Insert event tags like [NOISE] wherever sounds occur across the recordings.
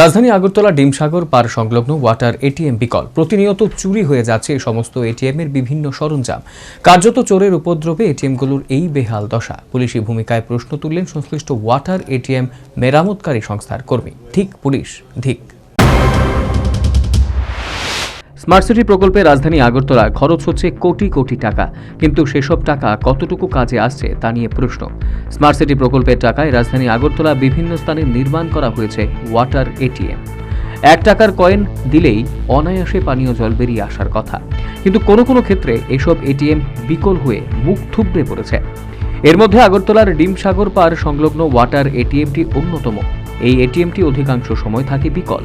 রাজধানী আগরতলা ডিমসাগর পার সংলগ্ন water ATM বিকল প্রতিনিয়ত চুরি হয়ে যাচ্ছে এই সমস্ত এটিএম এর বিভিন্ন সরঞ্জাম। কার্যত চোরের উপদ্রবে এটিএমগুলোর এই বেহাল দশা। পুলিশি ভূমিকায় প্রশ্ন তুললেন সংশ্লিষ্ট ওয়াটার এটিএম মেরামতকারী সংস্থার কর্মী। ঠিক পুলিশ ধিক স্মার্ট সিটি প্রকল্পে রাজধানী আগরতলায় খরচ হচ্ছে কোটি কোটি টাকা। কিন্তু সেসব টাকা কতটুকু কাজে আসছে তা নিয়ে প্রশ্ন। স্মার্ট সিটি প্রকল্পের টাকায় রাজধানী আগরতলা বিভিন্ন স্থানে নির্মাণ করা হয়েছে ওয়াটার এটিএম এক টাকার কয়েন দিলেই অনায়াসে পানীয় জল বেরিয়ে আসার কথা। কিন্তু কোনো কোনো ক্ষেত্রে এসব এটিএম বিকল হয়ে মুখ থুবড়ে পড়েছে। এর মধ্যে আগরতলার ডিমসাগর পার সংলগ্ন ওয়াটার এটিএমটি অন্যতম। এই এটিএমটি অধিকাংশ সময় থাকে বিকল।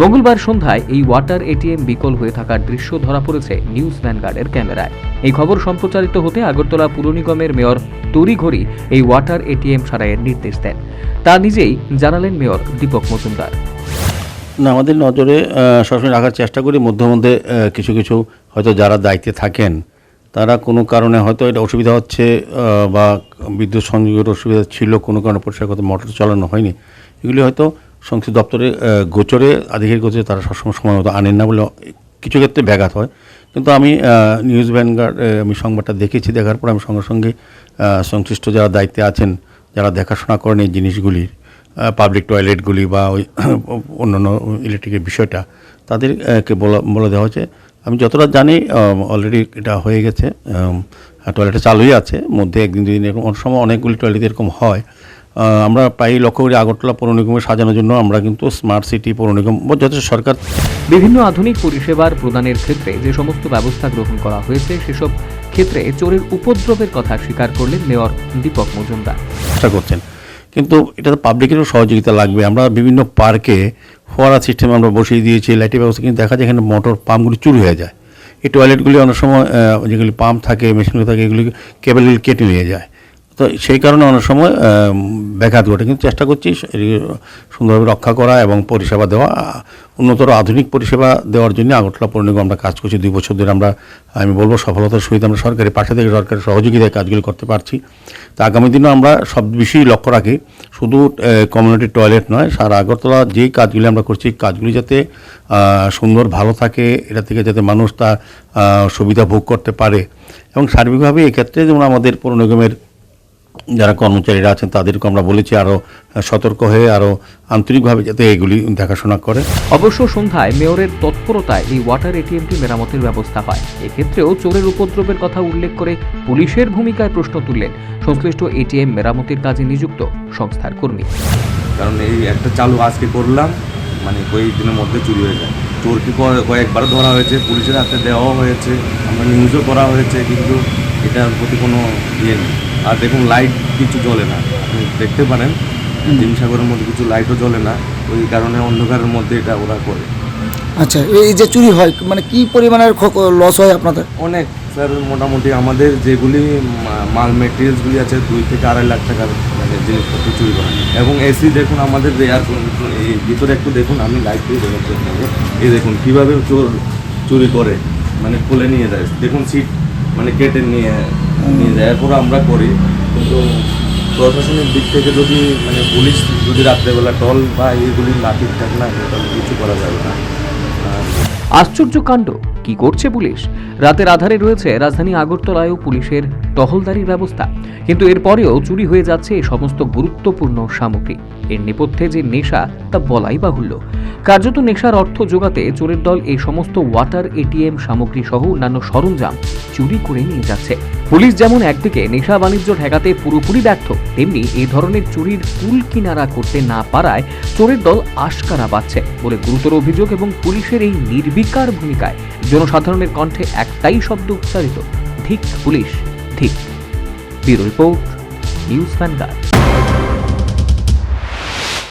মঙ্গলবার সন্ধ্যায় এই ওয়াটার এটিএম বিকল হয়ে থাকার দৃশ্য ধরা পড়েছে নিউজ ভ্যানগার্ডের ক্যামেরায়। এই খবর সম্প্রচারিত হতে আগরতলা পুর নিগমের মেয়র তড়িঘড়ি এই ওয়াটার এটিএম সারাইয়ের নির্দেশ দেন। তা নিজেই জানালেন মেয়র দীপক মজুমদার। না, আমাদের নজরে সবসময় রাখার চেষ্টা করি মধ্যে মধ্যে কিছু কিছু হয়তো যারা দায়িত্বে থাকেন, তারা কোনো কারণে হয়তো এটা অসুবিধা হচ্ছে বা বিদ্যুৎ সংযোগের অসুবিধা ছিল, কোনো কারণে পরিষ্কার মোটর চালানো হয়নি। এগুলি হয়তো সংশ্লিষ্ট দপ্তরে গোচরে, আধিকারিক গোচরে তারা সবসময় সময় মতো আনেন না বলে কিছু ক্ষেত্রে ব্যাঘাত হয়। কিন্তু আমি নিউজ ভ্যানগার্ড আমি সংবাদটা দেখেছি, দেখার পর আমি সঙ্গে সঙ্গে সংশ্লিষ্ট যারা দায়িত্বে আছেন, যারা দেখাশোনা করেন এই জিনিসগুলির পাবলিক টয়লেটগুলি বা ওই [CLEARS THROAT] অন্যান্য ইলেকট্রিকের বিষয়টা তাদেরকে বলা, বলে দেওয়া হয়েছে। আমি যতটা জানি অলরেডি এটা হয়ে গেছে টয়লেটটা চালুই আছে, মধ্যে একদিন দুদিন এরকম অনেক সময় অনেকগুলি টয়লেট এরকম হয়। আমরা প্রায় লক্ষ্য করি আগরতলা পৌর নিগমে সাজানোর জন্য। আমরা কিন্তু স্মার্ট সিটি পৌর নিগম যথেষ্ট সরকার বিভিন্ন আধুনিক পরিষেবার প্রদানের ক্ষেত্রে যে সমস্ত ব্যবস্থা গ্রহণ করা হয়েছে সেসব ক্ষেত্রে চোরের উপদ্রবের কথা স্বীকার করলেন মেয়র দীপক মজুমদার। চেষ্টা করছেন। কিন্তু এটা তো পাবলিকেরও সহযোগিতা লাগবে। আমরা বিভিন্ন পার্কে ফোয়ারা সিস্টেম আমরা বসিয়ে দিয়েছি লাইটের ব্যবস্থা কিন্তু দেখা যায় এখানে মোটর পাম্পগুলি চুরি হয়ে যায়। এই টয়লেটগুলি অনেক সময় যেগুলি পাম্প থাকে মেশিনগুলি থাকে এগুলি কেবলগুলি কেটে নিয়ে যায়। তো সেই কারণে অনেক সময় ব্যাঘাত ঘটে। কিন্তু চেষ্টা করছি সুন্দরভাবে রক্ষা করা এবং পরিষেবা দেওয়া। উন্নতর আধুনিক পরিষেবা দেওয়ার জন্য আগরতলা পৌর নিগম আমরা কাজ করছি। দুই বছর ধরে আমরা আমি বলব সফলতার সহিত আমরা সরকারি পাশে থেকে সরকারের সহযোগিতায় কাজগুলি করতে পারছি। তা আগামী দিনেও আমরা সব বিষয়েই লক্ষ্য রাখি। শুধু কমিউনিটি টয়লেট নয় সারা আগরতলা যেই কাজগুলি আমরা করছি কাজগুলি যাতে সুন্দর ভালো থাকে এটা থেকে যাতে মানুষ আহ, সুবিধা ভোগ করতে পারে। এবং সার্বিকভাবে এক্ষেত্রে যেমন আমাদের পৌর নিগমের যারা কর্মচারীরা আছেন তাদেরকে আমরা বলেছি আরও সতর্ক হয়ে আরও আন্তরিকভাবে যাতে এগুলি দেখাশোনা করে। অবশ্য সন্ধ্যায় মেয়রের তৎপরতায় এই ওয়াটার এটিএমটি মেরামতের ব্যবস্থা হয়। এক্ষেত্রেও চোরের উপদ্রবের কথা উল্লেখ করে পুলিশের ভূমিকায় প্রশ্ন তুললেন সংশ্লিষ্ট এটিএম মেরামতের কাজে নিযুক্ত সংস্থার কর্মী। কারণ এই একটা চালু আজকে করলাম মানে কয়েকদিনের মধ্যে চুরি হয়ে যায়। চোরকে ক- কয়েকবার ধরা হয়েছে পুলিশের হাতে দেওয়াও হয়েছে আমরা নিউজও করা হয়েছে কিন্তু এটার প্রতি কোনো ইয়ে নেই। আর দেখুন লাইট কিছু জ্বলে না। আপনি দেখতে পারেন ডিমসাগরের মধ্যে কিছু লাইটও জ্বলে না ওই কারণে অন্ধকারের মধ্যে এটা ওরা করে। আচ্ছা এই যে চুরি হয় মানে কি পরিমাণের লস হয় আপনাদের? অনেক স্যার মোটামুটি আমাদের যেগুলি মাল মেটেরিয়ালসগুলি আছে দুই থেকে আড়াই লাখ টাকার মানে জিনিসপত্র চুরি করা এবং এসি দেখুন আমাদের এয়ার এই ভিতরে একটু দেখুন আমি লাইট দিয়ে আপনাকে এই দেখুন কীভাবে চোর চুরি করে মানে খুলে নিয়ে যায়। দেখুন সিট মানে কেটে নিয়ে এরপর আমরা করি। কিন্তু প্রশাসনের দিক থেকে যদি মানে পুলিশ যদি রাত্রেবেলা টল বা এইগুলি না ঠিকঠাক না তাহলে কিছু করা যাবে না। আশ্চর্য কাণ্ড। কি করছে পুলিশ? রাতের আধারে রয়েছে রাজধানী আগরতলায়ও পুলিশের টহলদারির ব্যবস্থা। কিন্তু এরপরেও চুরি হয়ে যাচ্ছে সমস্ত গুরুত্বপূর্ণ সামগ্রী। এর নেপথ্যে যে নেশা, তা বলাই বাহুল্য। কার্যত নেশার অর্থ যোগাতে চোরের দল এই সমস্ত ওয়াটার এটিএম সামগ্রী সহ অন্যান্য সরঞ্জাম চুরি করে নিয়ে যাচ্ছে। পুলিশ যেমন একদিকে নেশা বাণিজ্য ঠেকাতে পুরোপুরি ব্যর্থ, তেমনি এই ধরনের চুরির কুল কিনারা করতে না পারায় চোরের দল আশকারা পাচ্ছে বলে গুরুতর অভিযোগ এবং পুলিশের এই নির্বিকার ভূমিকায় জনসাধারণের কণ্ঠে একটাই শব্দ উচ্চারিত ঠিক পুলিশ ঠিক ব্যুরো রিপোর্ট, নিউজ ভ্যানগার্ড।